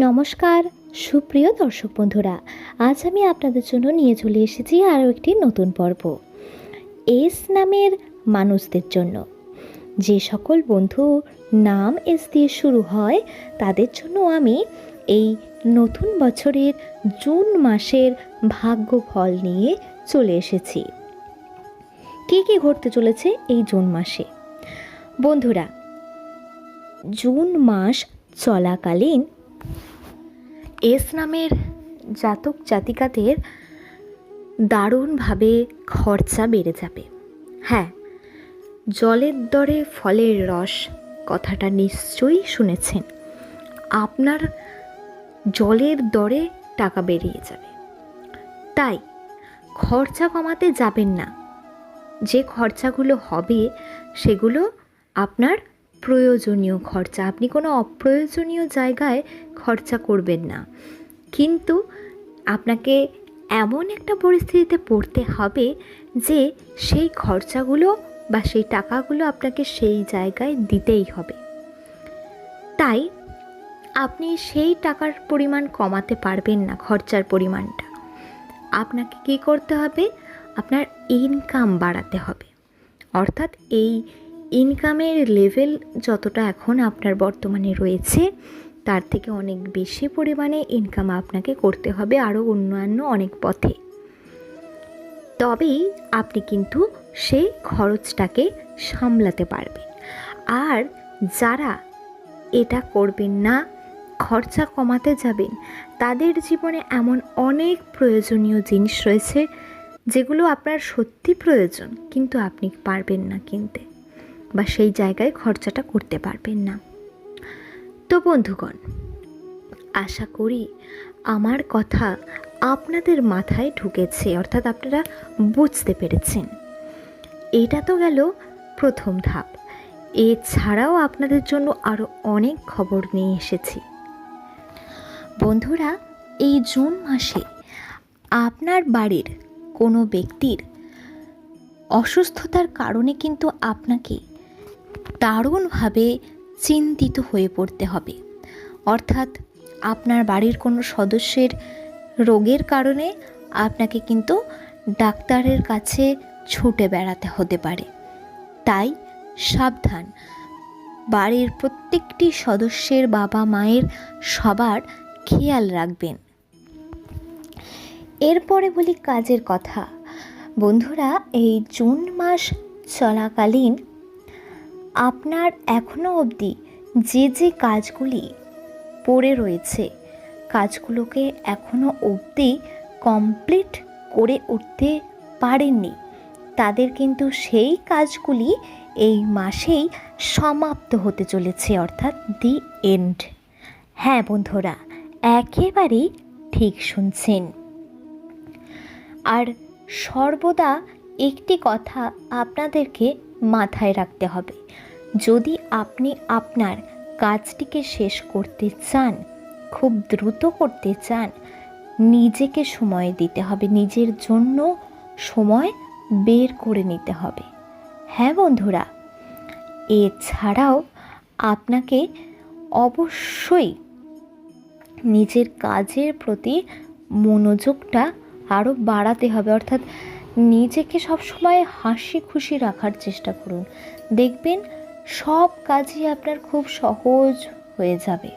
নমস্কার, সুপ্রিয় দর্শক বন্ধুরা, আজ আমি আপনাদের জন্য নিয়ে চলে এসেছি আরও একটি নতুন পর্ব, এস নামের মানুষদের জন্য। যে সকল বন্ধু নাম এস দিয়ে শুরু হয়, তাদের জন্য আমি এই নতুন বছরের জুন মাসের ভাগ্য ফল নিয়ে চলে এসেছি। কী কী ঘটতে চলেছে এই জুন মাসে? বন্ধুরা, জুন মাস চলাকালীন এস নামের জাতক জাতিকাদের দারুণভাবে খরচা বেড়ে যাবে। হ্যাঁ জলের দরে ফলের রস কথাটা নিশ্চয়ই শুনেছেন। আপনার জলের দরে টাকা বেরিয়ে যাবে। তাই খরচা কমাতে যাবেন না। যে খরচাগুলো হবে সেগুলো আপনার প্রয়োজনীয় খরচা। আপনি কোনো অপ্রয়োজনীয় জায়গায় খরচা করবেন না। কিন্তু আপনাকে এমন একটা পরিস্থিতিতে পড়তে হবে যে সেই খরচাগুলো বা সেই টাকাগুলো আপনাকে সেই জায়গায় দিতেই হবে। তাই আপনি সেই টাকার পরিমাণ কমাতে পারবেন না খরচার পরিমাণটা। আপনাকে কী করতে হবে? আপনার ইনকাম বাড়াতে হবে। অর্থাৎ এই ইনকামের লেভেল যতটা এখন আপনার বর্তমানে রয়েছে, তার থেকে অনেক বেশি পরিমাণে ইনকাম আপনাকে করতে হবে আরও অন্যান্য অনেক পথে। তবেই আপনি কিন্তু সেই খরচটাকে সামলাতে পারবেন। আর যারা এটা করবেন না, খরচা কমাতে যাবেন, তাদের জীবনে এমন অনেক প্রয়োজনীয় জিনিস রয়েছে, যেগুলো আপনার সত্যি প্রয়োজন, কিন্তু আপনি পারবেন না কিনতে। বা সেই জায়গায় খরচাটা করতে পারবেন না। তো বন্ধুগণ, আশা করি আমার কথা আপনাদের মাথায় ঢুকেছে, অর্থাৎ আপনারা বুঝতে পেরেছেন। এটা তো গেল প্রথম ধাপ। এছাড়াও আপনাদের জন্য আরও অনেক খবর নিয়ে এসেছি। বন্ধুরা, এই জুন মাসে আপনার বাড়ির কোনো ব্যক্তির অসুস্থতার কারণে কিন্তু আপনাকে দারুণভাবে চিন্তিত হয়ে পড়তে হবে। অর্থাৎ আপনার বাড়ির কোনো সদস্যের রোগের কারণে আপনাকে কিন্তু ডাক্তারের কাছে ছুটে বেড়াতে হতে পারে। তাই সাবধান। বাড়ির প্রত্যেকটি সদস্যের বাবা মায়ের সবার খেয়াল রাখবেন। এরপরে বলি কাজের কথা। বন্ধুরা, এই জুন মাস চলাকালীন আপনার এখনও অবধি যে যে কাজগুলি পড়ে রয়েছে, কাজগুলোকে এখনও অবধি কমপ্লিট করে উঠতে পারেননি, তাদের কিন্তু সেই কাজগুলি এই মাসেই সমাপ্ত হতে চলেছে, অর্থাৎ দি এন্ড হ্যাঁ বন্ধুরা, একেবারেই ঠিক শুনছেন। আর সর্বদা একটি কথা আপনাদেরকে মাথায় রাখতে হবে যদি আপনি আপনার কাজটিকে শেষ করতে চান, খুব দ্রুত করতে চান, নিজেকে সময় দিতে হবে, নিজের জন্য সময় বের করে নিতে হবে। হ্যাঁ বন্ধুরা, এছাড়াও আপনাকে অবশ্যই নিজের কাজের প্রতি মনোযোগটা আরও বাড়াতে হবে। অর্থাৎ নিজেকে সবসময় হাসি খুশি রাখার চেষ্টা করুন। দেখবেন সব কাজই আপনার খুব সহজ হয়ে যাবে।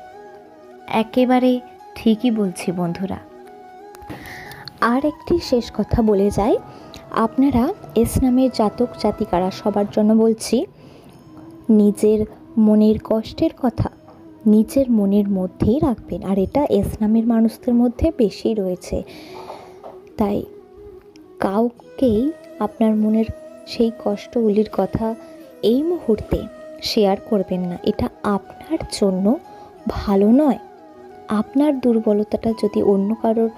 একেবারে ঠিকই বলছি বন্ধুরা। আর একটি শেষ কথা বলে যাই। আপনারা এস নামের জাতক জাতিকারা সবার জন্য বলছি, নিজের মনের কষ্টের কথা নিজের মনের মধ্যেই রাখবেন। আর এটা এস নামের মানুষদের মধ্যে বেশি রয়েছে। তাই কাউকেই আপনার মনের সেই কষ্টগুলির কথা এই মুহূর্তে শেয়ার করবেন না। এটা আপনার জন্য ভালো নয়। আপনার দুর্বলতাটা যদি অন্য কারোর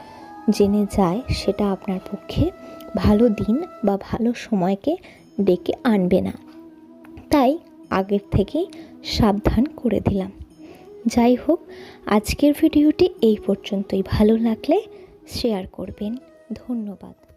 জেনে যায়, সেটা আপনার পক্ষে ভালো দিন বা ভালো সময়কে ডেকে আনবে না। তাই আগের থেকেই সাবধান করে দিলাম। যাই হোক, আজকের ভিডিওটি এই পর্যন্তই। ভালো লাগলে শেয়ার করবেন। ধন্যবাদ।